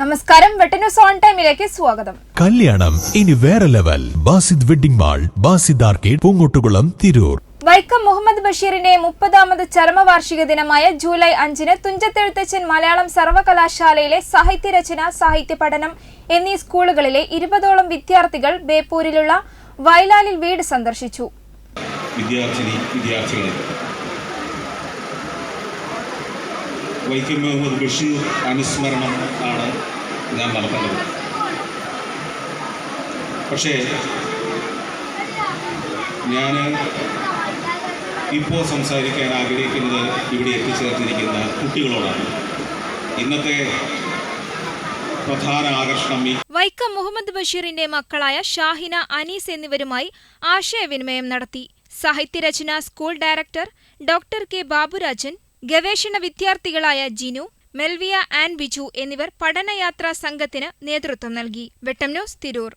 നമസ്കാരം. വെട്ടന്യൂസ് ഓൺ ടൈമിലേക്ക് സ്വാഗതം. കല്യാണം ഇനി വേറെ level. Basid wedding mall Basid arcade Poongottukulam Tirur. Vaikom Muhammad ബഷീറിന്റെ മുപ്പതാമത് ചരമവാർഷിക ദിനമായ ജൂലൈ അഞ്ചിന് തുഞ്ചത്തെഴുത്തച്ഛൻ മലയാളം സർവകലാശാലയിലെ സാഹിത്യരചന സാഹിത്യ പഠനം എന്നീ സ്കൂളുകളിലെ ഇരുപതോളം വിദ്യാർത്ഥികൾ ബേപ്പൂരിലുള്ള വയലാലിൽ വീട് സന്ദർശിച്ചു. വിദ്യാർത്ഥിനി വിദ്യാർത്ഥികളെ വൈക്കം മുഹമ്മദ് ബഷീർ അനുസ്മരണം ആണ് ഞാൻ നടത്തേണ്ടത്. പക്ഷേ ഞാൻ ഇപ്പോൾ സംസാരിക്കാൻ ആഗ്രഹിക്കുന്നത് ഇവിടെ എത്തിച്ചേർത്തിരിക്കുന്ന കുട്ടികളോടാണ്. ഇന്നത്തെ പ്രധാന ആകർഷണം വൈക്കം മുഹമ്മദ് ബഷീറിന്റെ മക്കളായ ഷാഹിന അനീസ് എന്നിവരുമായി ആശയവിനിമയം നടത്തി. സാഹിത്യരചന school director doctor K Baburajan ഗവേഷണ വിദ്യാർത്ഥികളായ ജിനു മെൽവിയ ആൻഡ് ബിജു എന്നിവർ പഠനയാത്രാ സംഘത്തിന് നേതൃത്വം നൽകി. വെട്ടം ന്യൂസ് തിരൂർ.